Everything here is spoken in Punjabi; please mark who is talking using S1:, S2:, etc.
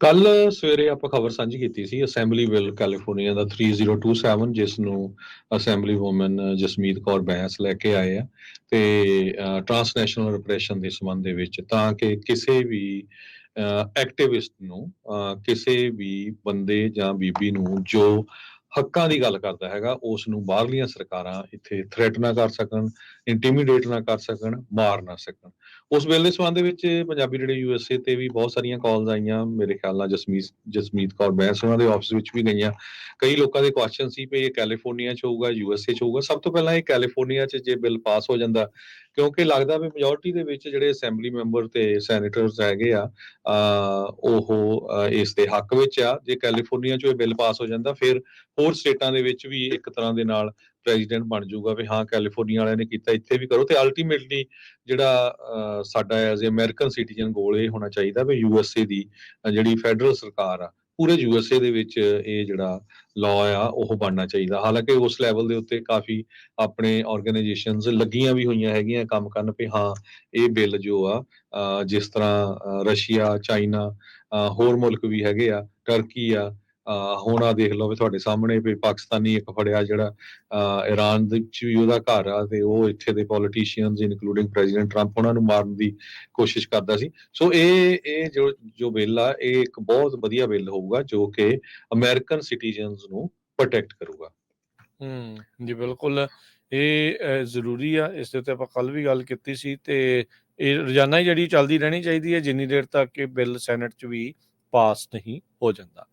S1: ਕੱਲ ਸਵੇਰੇ ਆਪਾਂ ਖਬਰ ਸਾਂਝੀ ਕੀਤੀ ਸੀ ਅਸੈਂਬਲੀ ਬਿੱਲ ਕੈਲੀਫੋਰਨੀਆ ਦਾ 3027 ਜਿਸ ਨੂੰ ਅਸੈਂਬਲੀ ਵੂਮਨ ਜਸਮੀਤ ਕੌਰ ਬੈਂਸ ਲੈ ਕੇ ਆਏ ਆ ਤੇ ਟ੍ਰਾਂਸਨੈਸ਼ਨਲ ਰਿਪਰੈਸ਼ਨ ਦੇ ਸੰਬੰਧ ਦੇ ਵਿੱਚ ਤਾਂ ਕਿ ਕਿਸੇ ਵੀ ਐਕਟਿਵਿਸਟ ਨੂੰ ਕਿਸੇ ਵੀ ਬੰਦੇ ਜਾਂ ਬੀਬੀ ਨੂੰ ਜੋ ਹੱਕਾਂ ਦੀ ਗੱਲ ਕਰਦਾ ਹੈਗਾ ਉਸ ਨੂੰ ਬਾਹਰਲੀਆਂ ਸਰਕਾਰਾਂ ਇੱਥੇ ਥ੍ਰੈਟ ਨਾ ਕਰ ਸਕਣ ਇੰਟੀਮੀਡੇਟ ਨਾ ਕਰ ਸਕਣ, ਮਾਰ ਨਾ ਸਕਣ। ਉਸ ਬਿੱਲ ਦੇ ਵਿੱਚ ਪੰਜਾਬੀ ਰੇਡੀਓ ਯੂਐਸਏ ਤੇ ਵੀ ਬਹੁਤ ਸਾਰੀਆਂ ਕਾਲਸ ਆਈਆਂ। ਮੇਰੇ ਖਿਆਲ ਨਾਲ ਜਸਮੀਤ ਜਸਮੀਤ ਕੌਰ ਬੈਂਸ ਉਹਨਾਂ ਦੇ ਆਫਿਸ ਵਿੱਚ ਵੀ ਗਈਆਂ। ਕਈ ਲੋਕਾਂ ਦੇ ਕੁਐਸਚਨ ਸੀ ਵੀ ਇਹ ਕੈਲੀਫੋਰਨੀਆ ਚ ਹੋਊਗਾ ਯੂਐਸਏ ਚ ਹੋਊਗਾ। ਸਭ ਤੋਂ ਪਹਿਲਾਂ ਇਹ ਕੈਲੀਫੋਰਨੀਆ ਚ ਜੇ ਬਿੱਲ ਪਾਸ ਹੋ ਜਾਂਦਾ, ਕਿਉਂਕਿ ਲੱਗਦਾ ਵੀ ਮੈਜੋਰਟੀ ਦੇ ਵਿੱਚ ਜਿਹੜੇ ਅਸੈਂਬਲੀ ਮੈਂਬਰ ਤੇ ਸੈਨੇਟਰਸ ਹੈਗੇ ਆ ਉਹ ਇਸ ਦੇ ਹੱਕ ਵਿੱਚ ਆ। ਜੇ ਕੈਲੀਫੋਰਨੀਆ ਚ ਇਹ ਬਿੱਲ ਪਾਸ ਹੋ ਜਾਂਦਾ, ਫਿਰ ਹੋਰ ਸਟੇਟਾਂ ਦੇ ਵਿੱਚ ਵੀ ਇੱਕ ਤਰ੍ਹਾਂ ਦੇ ਨਾਲ ਪ੍ਰੈਜ਼ੀਡੈਂਟ ਬਣ ਜਾਊਗਾ ਵੀ ਹਾਂ ਕੈਲੀਫੋਰਨੀਆ ਵਾਲਿਆਂ ਨੇ ਕੀਤਾ, ਇੱਥੇ ਵੀ ਕਰੋ ਤੇ ਅਲਟੀਮੇਟਲੀ ਜਿਹੜਾ ਸਾਡਾ as a American citizen goal ਇਹ ਹੋਣਾ ਚਾਹੀਦਾ ਵੀ ਯੂਐਸਏ ਦੀ ਜਿਹੜੀ ਫੈਡਰਲ ਸਰਕਾਰ ਆ, ਪੂਰੇ ਯੂਐਸਏ ਦੇ ਵਿੱਚ ਇਹ ਜਿਹੜਾ ਲਾਅ ਆ, ਉਹ ਬਣਨਾ ਚਾਹੀਦਾ। ਹਾਲਾਂਕਿ ਉਸ ਲੈਵਲ ਦੇ ਉੱਤੇ ਕਾਫੀ ਆਪਣੇ ਆਰਗੇਨਾਈਜੇਸ਼ਨਸ ਲੱਗੀਆਂ ਵੀ ਹੋਈਆਂ ਹੈਗੀਆਂ ਕੰਮ ਕਰਨ ਵੀ ਹਾਂ, ਇਹ ਬਿੱਲ ਜੋ ਆ ਜਿਸ ਤਰ੍ਹਾਂ ਰਸ਼ੀਆ, ਚਾਈਨਾ ਹੋਰ ਮੁਲਕ ਵੀ ਹੈਗੇ ਆ ਟਰਕੀ ਆ ਹੋਣਾ ਦੇਖ ਲਓ ਵੀ ਤੁਹਾਡੇ ਸਾਹਮਣੇ ਵੀ ਪਾਕਿਸਤਾਨੀ ਇੱਕ ਫੜਿਆ ਜਿਹੜਾ ਈਰਾਨ ਦੇ ਵਿੱਚ ਵੀ ਉਹਦਾ ਘਰ ਆ ਤੇ ਉਹ ਇੱਥੇ ਦੇ ਪੋਲੀਟੀਸ਼ੀਅਨਸ ਇਨਕਲੂਡਿੰਗ ਪ੍ਰੈਜ਼ੀਡੈਂਟ ਟਰੰਪ ਉਹਨਾਂ ਨੂੰ ਮਾਰਨ ਦੀ ਕੋਸ਼ਿਸ਼ ਕਰਦਾ ਸੀ। ਸੋ ਇਹ ਇਹ ਜੋ ਜੋ ਬਿੱਲ ਆ, ਇਹ ਇੱਕ ਬਹੁਤ ਵਧੀਆ ਬਿੱਲ ਹੋਊਗਾ ਜੋ ਕਿ ਅਮਰੀਕਨ ਸਿਟੀਜ਼ਨਸ ਨੂੰ ਪ੍ਰੋਟੈਕਟ ਕਰੂਗਾ।
S2: ਹੂੰ, ਜੀ ਬਿਲਕੁਲ। ਇਹ ਜ਼ਰੂਰੀ ਆ, ਇਸ ਦੇ ਉੱਤੇ ਆਪਾਂ ਕੱਲ ਵੀ ਗੱਲ ਕੀਤੀ ਸੀ ਤੇ ਇਹ ਰੋਜ਼ਾਨਾ ਹੀ ਜਿਹੜੀ ਚੱਲਦੀ ਰਹਿਣੀ ਚਾਹੀਦੀ ਹੈ, ਜਿੰਨੀ ਦੇਰ ਤੱਕ ਇਹ ਬਿੱਲ ਸੈਨੇਟ 'ਚ ਵੀ ਪਾਸ ਨਹੀਂ ਹੋ ਜਾਂਦਾ।